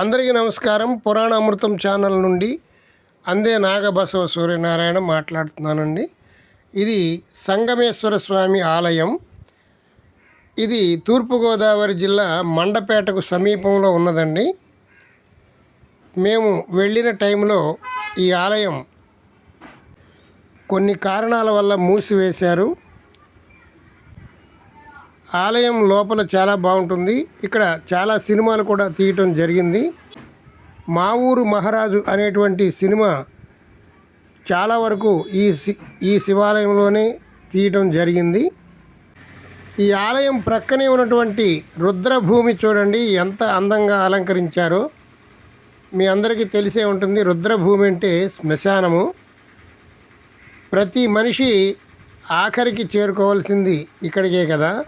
అందరికీ నమస్కారం. పురాణ అమృతం ఛానల్ నుండి అందే నాగబసవ సూర్యనారాయణ మాట్లాడుతున్నానండి. ఇది సంగమేశ్వర స్వామి ఆలయం. ఇది తూర్పుగోదావరి జిల్లా మండపేటకు సమీపంలో ఉన్నదండి. మేము వెళ్ళిన టైంలో ఈ ఆలయం కొన్ని కారణాల వల్ల మూసివేశారు. ఆలయం లోపల చాలా బాగుంటుంది. ఇక్కడ చాలా సినిమాలు కూడా తీయటం జరిగింది. మా ఊరు మహారాజు అనేటువంటి సినిమా చాలా వరకు ఈ సి ఈ శివాలయంలోనే తీయటం జరిగింది. ఈ ఆలయం ప్రక్కనే ఉన్నటువంటి రుద్రభూమి చూడండి ఎంత అందంగా అలంకరించారో. మీ అందరికీ తెలిసే ఉంటుంది రుద్రభూమి అంటే శ్మశానము. ప్రతి మనిషి ఆఖరికి చేరుకోవాల్సింది ఇక్కడికే కదా.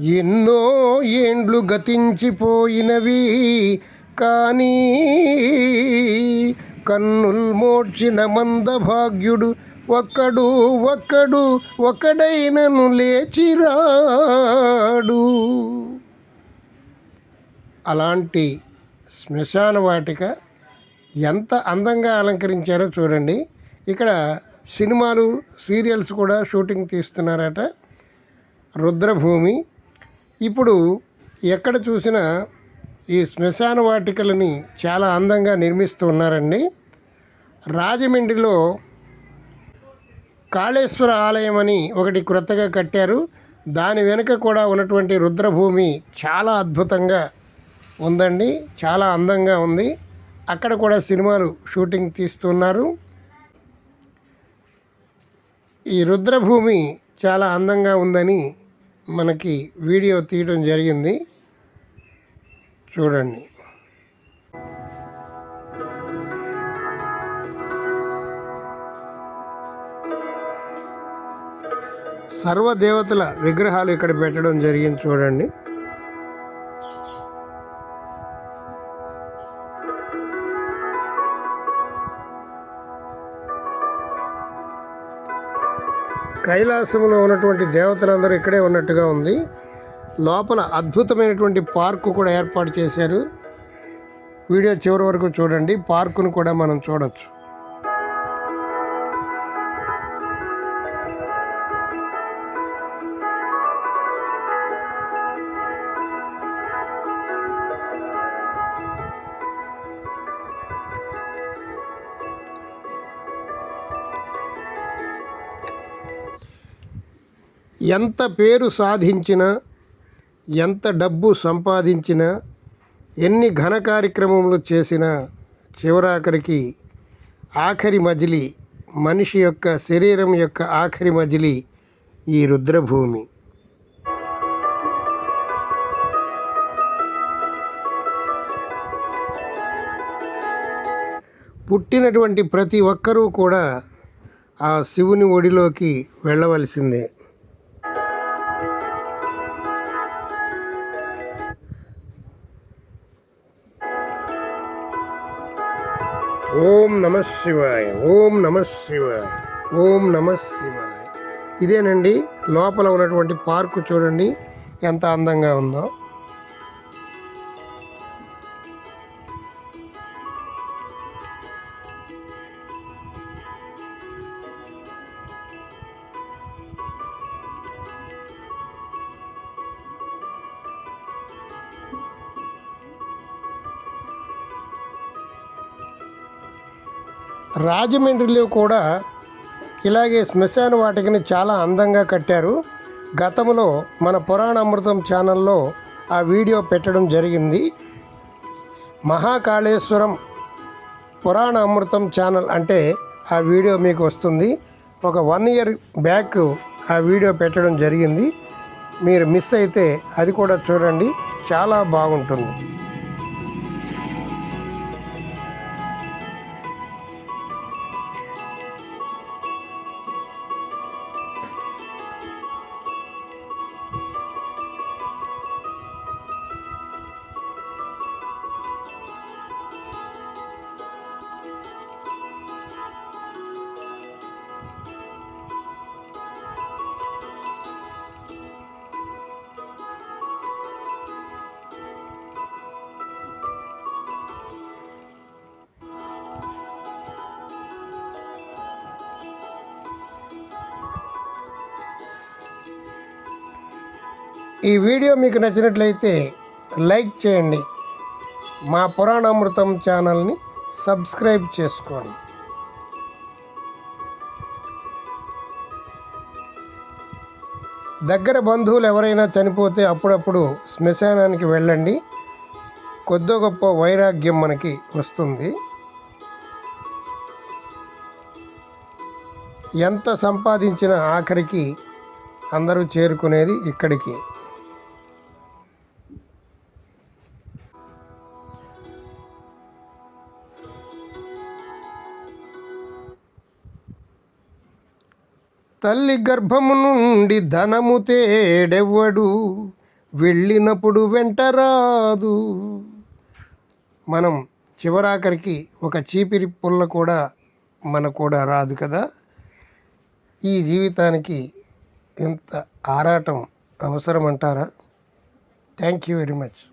ఎన్నో ఏండ్లు గతించిపోయినవి కానీ కన్నుల్ మోడ్చిన మందభాగ్యుడు ఒక్కడు ఒక్కడు ఒకడైనను లేచిరాడు. అలాంటి శ్మశాన వాటిక ఎంత అందంగా అలంకరించారో చూడండి. ఇక్కడ సినిమాలు సీరియల్స్ కూడా షూటింగ్ తీస్తున్నారట. రుద్రభూమి ఇప్పుడు ఎక్కడ చూసినా ఈ శ్మశాన వాటికలని చాలా అందంగా నిర్మిస్తూ ఉన్నారండి. రాజమండ్రిలో కాళేశ్వర ఆలయం అని ఒకటి క్రొత్తగా కట్టారు. దాని వెనుక కూడా ఉన్నటువంటి రుద్రభూమి చాలా అద్భుతంగా ఉందండి. చాలా అందంగా ఉంది. అక్కడ కూడా సినిమాలు షూటింగ్ తీస్తున్నారు. ఈ రుద్రభూమి చాలా అందంగా ఉందని మనకి వీడియో తీయడం జరిగింది. చూడండి. సర్వదేవతల విగ్రహాలు ఇక్కడ పెట్టడం జరిగింది. చూడండి. కైలాసంలో ఉన్నటువంటి దేవతలందరూ ఇక్కడే ఉన్నట్టుగా ఉంది. లోపల అద్భుతమైనటువంటి పార్కు కూడా ఏర్పాటు చేశారు. వీడియో చివరి వరకు చూడండి. పార్కును కూడా మనం చూడొచ్చు. ఎంత పేరు సాధించినా ఎంత డబ్బు సంపాదించినా ఎన్ని ఘన కార్యక్రమములు చేసినా చివరాఖరికి ఆఖరి మజిలి మనిషి యొక్క శరీరం యొక్క ఆఖరి మజిలి ఈ రుద్రభూమి. పుట్టినటువంటి ప్రతి ఒక్కరూ కూడా ఆ శివుని ఒడిలోకి వెళ్ళవలసిందే. ఓం నమ శివాయ ఓం నమ శివాయ ఓం నమ శివాయ. ఇదేనండి లోపల ఉన్నటువంటి పార్కు చూడండి ఎంత అందంగా ఉందో. రాజమండ్రిలో కూడా ఇలాగే శ్మశాన వాటికని చాలా అందంగా కట్టారు. గతంలో మన పురాణ అమృతం ఛానల్లో ఆ వీడియో పెట్టడం జరిగింది. మహాకాళేశ్వరం పురాణ అమృతం ఛానల్ అంటే ఆ వీడియో మీకు వస్తుంది. ఒక వన్ ఇయర్ బ్యాక్ ఆ వీడియో పెట్టడం జరిగింది. మీరు మిస్ అయితే అది కూడా చూడండి. చాలా బాగుంటుంది. ఈ వీడియో మీకు నచ్చినట్లయితే లైక్ చేయండి. మా పురాణామృతం ఛానల్ని సబ్స్క్రైబ్ చేసుకోండి. దగ్గర బంధువులు ఎవరైనా చనిపోతే అప్పుడప్పుడు శ్మశానానికి వెళ్ళండి. కొద్ది గొప్ప వైరాగ్యం మనకి వస్తుంది. ఎంత సంపాదించిన ఆఖరికి అందరూ చేరుకునేది ఇక్కడికి. తల్లి గర్భము నుండి ధనము తేడెవ్వడు వెళ్ళినప్పుడు వెంటరాదు మనం చివరాఖరికి ఒక చీపిరి పుల్ల కూడా మన కూడా రాదు కదా. ఈ జీవితానికి ఇంత ఆరాటం అవసరం అంటారా థ్యాంక్ యూ వెరీ మచ్